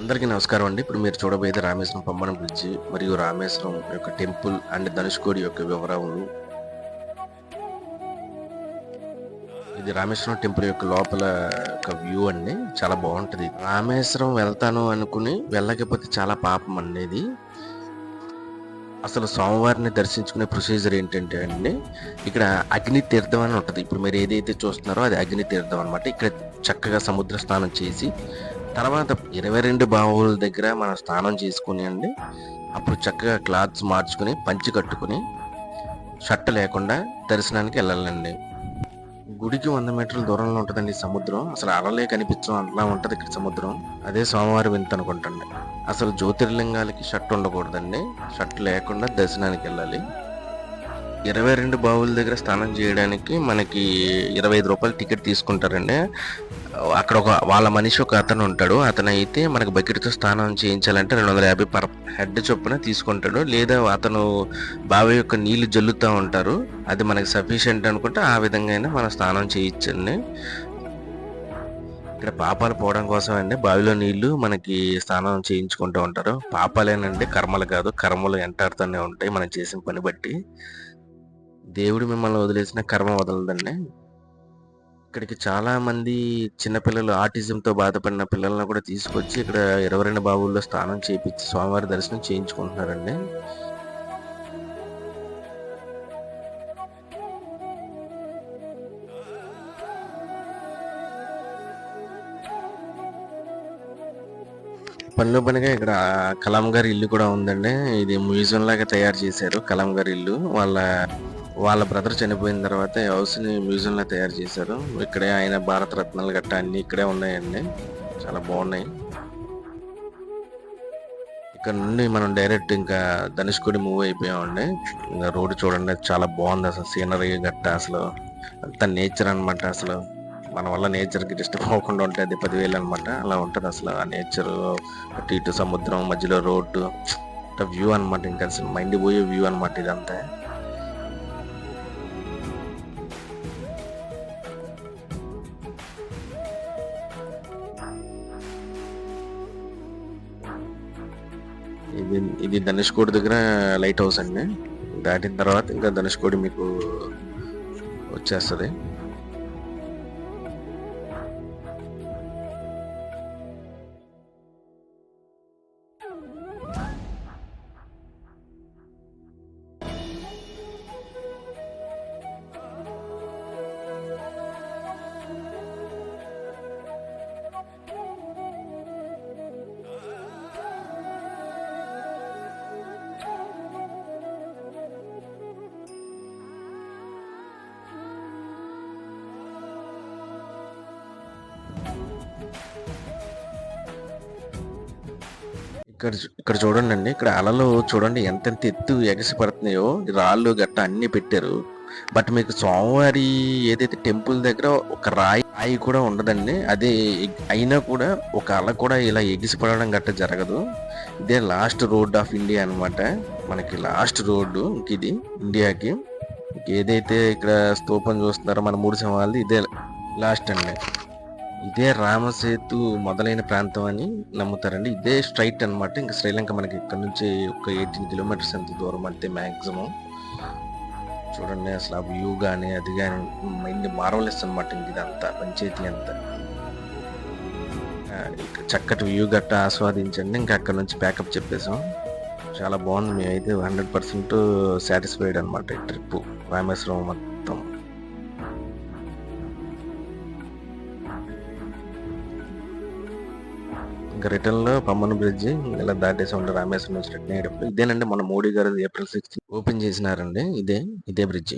అందరికీ నమస్కారం అండి. ఇప్పుడు మీరు చూడబోయేది రామేశ్వరం పంబనం బ్రిడ్జి మరియు రామేశ్వరం యొక్క టెంపుల్ అండ్ ధనుష్కోడి యొక్క వివరాలు. ఇది రామేశ్వరం టెంపుల్ యొక్క లోపల ఒక వ్యూ అండి. చాలా బాగుంటుంది. రామేశ్వరం వెళ్తాను అనుకుని వెళ్ళకపోతే చాలా పాపం అనేది అసలు సోమవారిని దర్శించుకునే ప్రొసీజర్ ఏంటంటే అండి ఇక్కడ అగ్ని తీర్థం అని ఉంటుంది. ఇప్పుడు మీరు ఏదైతే చూస్తున్నారో అది అగ్ని తీర్థం అనమాట ఇక్కడ చక్కగా సముద్ర స్నానం చేసి తర్వాత ఇరవై రెండు బావుల దగ్గర మనం స్నానం చేసుకుని అండి అప్పుడు చక్కగా క్లాత్స్ మార్చుకుని పంచి కట్టుకుని షర్ట్ లేకుండా దర్శనానికి వెళ్ళాలండి. గుడికి వంద మీటర్ల దూరంలో ఉంటుందండి సముద్రం. అసలు అలలే కనిపించడం అలా ఉంటుంది ఇక్కడ సముద్రం. అదే సోమవారం వింత అనుకుంటండి. అసలు జ్యోతిర్లింగాలకి షర్ట్ ఉండకూడదండి. షర్ట్ లేకుండా దర్శనానికి వెళ్ళాలి. ఇరవై రెండు బావుల దగ్గర స్నానం చేయడానికి మనకి ఇరవై ఐదు రూపాయలు టికెట్ తీసుకుంటారండి. అక్కడ ఒక వాళ్ళ మనిషి ఒక అతను ఉంటాడు. అతను అయితే మనకు బకెట్తో స్నానం చేయించాలంటే రెండు వందల యాభై పర్ హెడ్ చొప్పున తీసుకుంటాడు. లేదా అతను బావి యొక్క నీళ్ళు జల్లుతూ ఉంటారు. అది మనకి సఫిషియెంట్ అనుకుంటే ఆ విధంగా అయినా మనం స్నానం చేయించండి. ఇక్కడ పాపాలు పోవడం కోసం అండి బావిలో నీళ్ళు మనకి స్నానం చేయించుకుంటూ ఉంటారు. పాపాలేనండి కర్మలు కాదు. కర్మలు ఎంటాడుతూనే ఉంటాయి మనం చేసిన పని బట్టి. దేవుడు మిమ్మల్ని వదిలేసిన కర్మ వదలదండి. ఇక్కడికి చాలా మంది చిన్నపిల్లలు ఆటిజంతో బాధపడిన పిల్లలను కూడా తీసుకొచ్చి ఇక్కడ ఇరవై రెండు బావుల్లో స్నానం చేయించి స్వామివారి దర్శనం చేయించుకుంటున్నారండి. పనిలో పనిగా ఇక్కడ కలాం గారి ఇల్లు కూడా ఉందండి. ఇది మ్యూజియం లాగా తయారు చేశారు కలాం గారి ఇల్లు. వాళ్ళ వాళ్ళ బ్రదర్ చనిపోయిన తర్వాత ఈ హౌస్ మ్యూజియం తయారు చేశారు. ఇక్కడే ఆయన భారత రత్నాలు గట్ట అన్ని ఇక్కడే ఉన్నాయండి. చాలా బాగున్నాయి. ఇక్కడ నుండి మనం డైరెక్ట్ ఇంకా ధనుష్కోడి మూవ్ అయిపోయామండి. ఇంకా రోడ్డు చూడండి చాలా బాగుంది అసలు సీనరీ గట్ట అసలు. అంత నేచర్ అనమాట అసలు. మన వల్ల నేచర్కి డిస్టర్బ్ అవ్వకుండా ఉంటే అది పదివేలు అనమాట అలా ఉంటుంది అసలు ఆ నేచర్. అటు ఇటు సముద్రం మధ్యలో రోడ్డు. వ్యూ అనమాట ఇంకా అసలు. మైండ్ పోయే వ్యూ అనమాట ఇదంతా. ఇది ఇది ధనుష్కోడి దగ్గర లైట్ హౌస్ అండి. దాటిన తర్వాత ఇంకా ధనుష్కోడి మీకు వచ్చేస్తుంది. ఇక్కడ ఇక్కడ చూడండి అండి ఇక్కడ అలలు చూడండి ఎంతెంత ఎత్తు ఎగసి పడుతున్నాయో రాళ్ళు గట్ట అన్ని పెట్టారు. బట్ మీకు స్వామివారి ఏదైతే టెంపుల్ దగ్గర ఒక రాయి రాయి కూడా ఉండదండి. అదే అయినా కూడా ఒక అల కూడా ఇలా ఎగిసి పడడం గట్ట జరగదు. ఇదే లాస్ట్ రోడ్ ఆఫ్ ఇండియా అన్నమాట. మనకి లాస్ట్ రోడ్డు ఇది ఇండియాకి. ఏదైతే ఇక్కడ స్తూపం చూస్తున్నారో మన మూడు సింహాలది ఇదే లాస్ట్ అండి. ఇదే రామసేతు మొదలైన ప్రాంతం అని నమ్ముతారండి. ఇదే స్ట్రైట్ అనమాట ఇంకా శ్రీలంక మనకి ఇక్కడ నుంచి ఒక ఎయిటీన్ కిలోమీటర్స్ ఎంత దూరం అంటే మ్యాక్సిమం చూడండి అసలు ఆ వ్యూ కానీ అది కానీ మైండ్ మార్వలెస్ అనమాట ఇంక ఇదంతా. పంచాయతీ అంతా. ఆ, చక్కటి వ్యూ గట్ట ఆస్వాదించండి. ఇంకా అక్కడ నుంచి ప్యాకప్ చెప్పేసాం చాలా బాగుంది. మేమైతే హండ్రెడ్ పర్సెంట్ సాటిస్ఫైడ్ అనమాట ఈ ట్రిప్ రామేశ్వరం ఇంకా రిటర్న్లో పమ్మన్ బ్రిడ్జ్ ఇలా దాటేసి ఉంటే రామేశ్వరం నుంచి రిటర్న్ అయ్యేటప్పుడు ఇదేనండి మన మోడీ గారు ఏప్రిల్ సిక్స్త్ ఓపెన్ చేసినారండి ఇదే ఇదే బ్రిడ్జ్.